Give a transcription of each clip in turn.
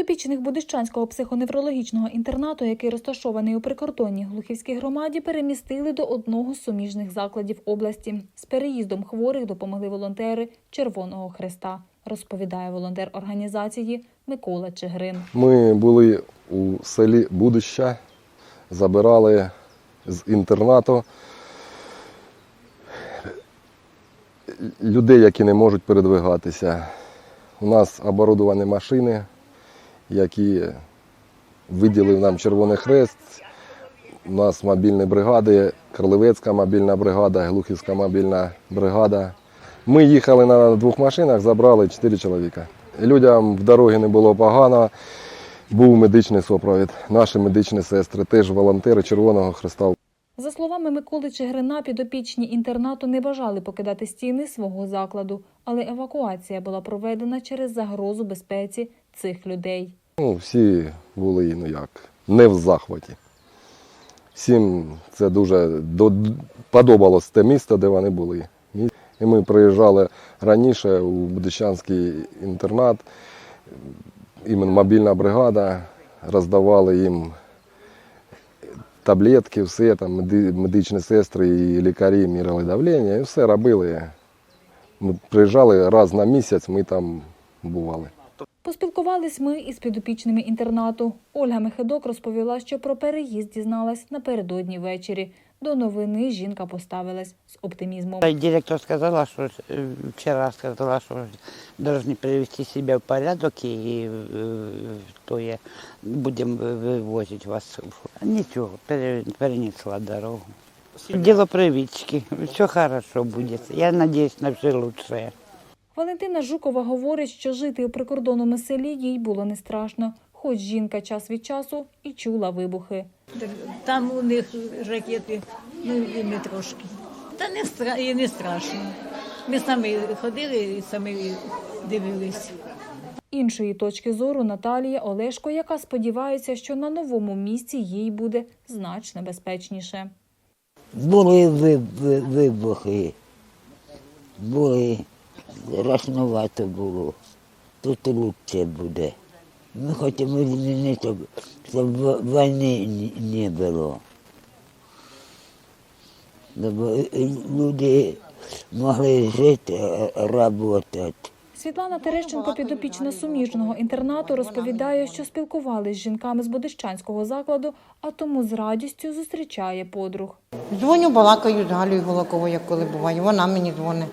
Підопічних Будищанського психоневрологічного інтернату, який розташований у прикордонній Глухівській громаді, перемістили до одного з суміжних закладів області. З переїздом хворих допомогли волонтери Червоного Хреста, розповідає волонтер організації Микола Чигрин. Ми були у селі Будища, забирали з інтернату людей, які не можуть передвигатися. У нас оборудовані машини, які виділив нам Червоний Хрест. У нас мобільні бригади, Кролевецька мобільна бригада, Глухівська мобільна бригада. Ми їхали на двох машинах, забрали чотири чоловіка. Людям в дорогі не було погано. Був медичний супровід. Наші медичні сестри, теж волонтери Червоного Хреста. За словами Миколи Чигрина, підопічні інтернату не бажали покидати стіни свого закладу, але евакуація була проведена через загрозу безпеці цих людей. Ну, всі були ну як, не в захваті. Всім це дуже до- подобалось те місто, де вони були. І ми приїжджали раніше у Будищанський інтернат, іменно мобільна бригада, роздавали їм таблетки, все там медичні сестри і лікарі міряли давлення, і все робили. Ми приїжджали раз на місяць, ми там бували. Поспілкувались ми із підопічними інтернату. Ольга Мехедок розповіла, що про переїзд дізналась напередодні ввечері. До новини жінка поставилась з оптимізмом. Та Директор сказала, что э, вчера сказала, что должны привести себя в порядок и э, то я будем вывозить вас. Ничего, пере- перенесла дорогу. Дело привычки, все хорошо будет. Я надеюсь на все лучшее. Валентина Жукова говорить, що жити у прикордонному селі їй було не страшно, хоч жінка час від часу і чула вибухи. Там у них ракети, ну і ми трошки. Та не стра... і не страшно. Ми самі ходили і самі дивились. Іншої точки зору Наталія Олешко, яка сподівається, що на новому місці їй буде значно безпечніше. Були ви- ви- вибухи, були, страшнувато було. Тут лучше буде. Ми хочемо змінити, щоб, війни не було. Щоб е, люди могли жити, працювати. Світлана Терещенко, підопічна суміжного інтернату, розповідає, що спілкувались з жінками з Бодищанського закладу, а тому з радістю зустрічає подруг. Дзвоню, балакаю з Галею Голаковою, як коли буває. Вона мені дзвонить.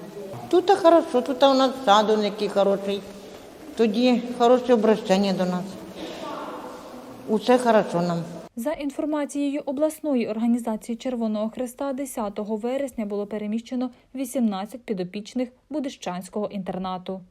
Тут хорошо, тут у нас садок який хороший. Тоді хороше обращення до нас. Усе хорошо нам. За інформацією обласної організації Червоного Хреста, 10 вересня було переміщено 18 підопічних Будищанського інтернату.